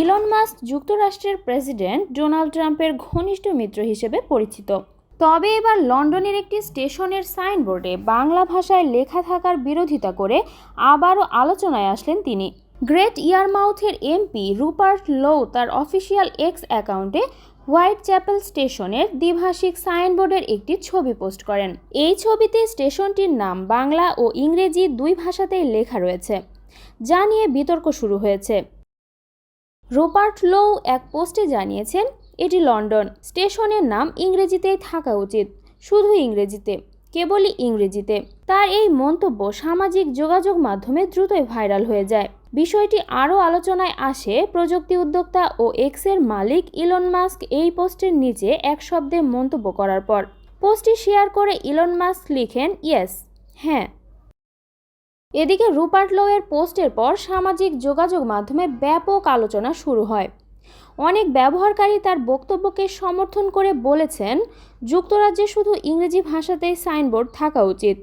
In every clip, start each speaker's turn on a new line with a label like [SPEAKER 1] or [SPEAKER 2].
[SPEAKER 1] Elon Musk যুক্তরাষ্ট্রের president Donald ট্রাম্পের ঘনিষ্ঠ মিত্র হিসেবে পরিচিত। তবে এবার লন্ডনের একটি স্টেশনের সাইনবোর্ডে বাংলা ভাষায় লেখা থাকার বিরোধিতা করে আবারও আলোচনায় আসলেন তিনি। গ্রেট ইয়ারমাউথের এমপি রুপার্ট লো তার অফিসিয়াল এক্স অ্যাকাউন্টে হোয়াইট চ্যাপেল স্টেশনের দ্বিভাষিক সাইনবোর্ডের একটি ছবি পোস্ট করেন। এই ছবিতে স্টেশনটির নাম বাংলা ও ইংরেজি দুই ভাষাতেই লেখা রয়েছে, যা নিয়ে বিতর্ক শুরু হয়েছে। রোপার্ট লোউ এক পোস্টে জানিয়েছেন, এটি লন্ডন। স্টেশনের নাম ইংরেজিতেই থাকা উচিত। শুধু ইংরেজিতে, কেবলই ইংরেজিতে। তার এই মন্তব্য সামাজিক যোগাযোগ মাধ্যমে দ্রুতই ভাইরাল হয়ে যায়। বিষয়টি আরও আলোচনায় আসে প্রযুক্তি উদ্যোক্তা ও এক্সের মালিক ইলন মাস্ক এই পোস্টের নিচে এক শব্দে মন্তব্য করার পর। পোস্টটি শেয়ার করে ইলন মাস্ক লিখেন, ইয়েস হ্যাঁ। এদিকে রুপার্ট লোয়ের পোস্টের পর সামাজিক যোগাযোগ মাধ্যমে ব্যাপক আলোচনা শুরু হয়। অনেক ব্যবহারকারী তার বক্তব্যকে সমর্থন করে বলেছেন, যুক্তরাজ্যে শুধু ইংরেজি ভাষাতেই সাইনবোর্ড থাকা উচিত।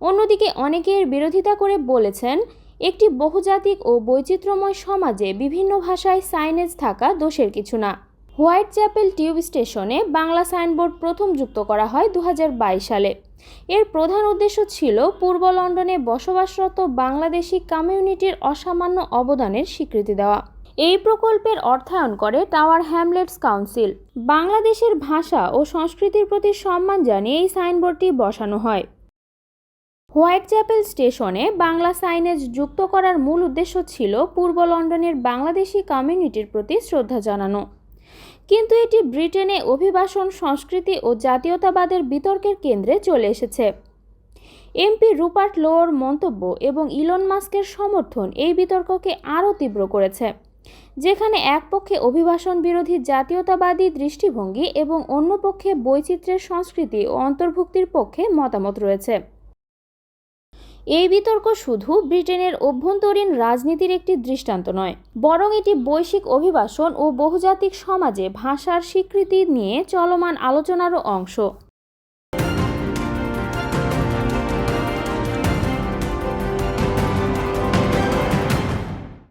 [SPEAKER 1] অন্যদিকে অনেকের বিরোধিতা করে বলেছেন, একটি বহুজাতিক ও বৈচিত্র্যময় সমাজে বিভিন্ন ভাষায় সাইনেজ থাকা দোষের কিছু না। হোয়াইট চ্যাপেল টিউব স্টেশনে বাংলা সাইনবোর্ড প্রথম যুক্ত করা হয় দু হাজার বাইশ সালে। এর প্রধান উদ্দেশ্য ছিল পূর্ব লন্ডনে বসবাসরত বাংলাদেশি কমিউনিটির অসামান্য অবদানের স্বীকৃতি দেওয়া। এই প্রকল্পের অর্থায়ন করে টাওয়ার হ্যামলেটস কাউন্সিল। বাংলাদেশের ভাষা ও সংস্কৃতির প্রতি সম্মান জানিয়ে এই সাইনবোর্ডটি বসানো হয়। হোয়াইট চ্যাপেল স্টেশনে বাংলা সাইনেজ যুক্ত করার মূল উদ্দেশ্য ছিল পূর্ব লন্ডনের বাংলাদেশি কমিউনিটির প্রতি শ্রদ্ধা জানানো। কিন্তু এটি ব্রিটেনে অভিবাসন, সংস্কৃতি ও জাতীয়তাবাদের বিতর্কের কেন্দ্রে চলে এসেছে। এমপি রুপার্ট লোর মন্তব্য এবং ইলন মাস্কের সমর্থন এই বিতর্ককে আরও তীব্র করেছে, যেখানে এক পক্ষে অভিবাসন বিরোধী জাতীয়তাবাদী দৃষ্টিভঙ্গি এবং অন্য পক্ষে বৈচিত্র্যের সংস্কৃতি ও অন্তর্ভুক্তির পক্ষে মতামত রয়েছে। এই বিতর্ক শুধু ব্রিটেনের অভ্যন্তরীণ রাজনীতির একটি দৃষ্টান্ত নয়, বরং এটি বৈশ্বিক অভিবাসন ও বহুজাতিক সমাজে ভাষার স্বীকৃতি নিয়ে চলমান আলোচনারও অংশ।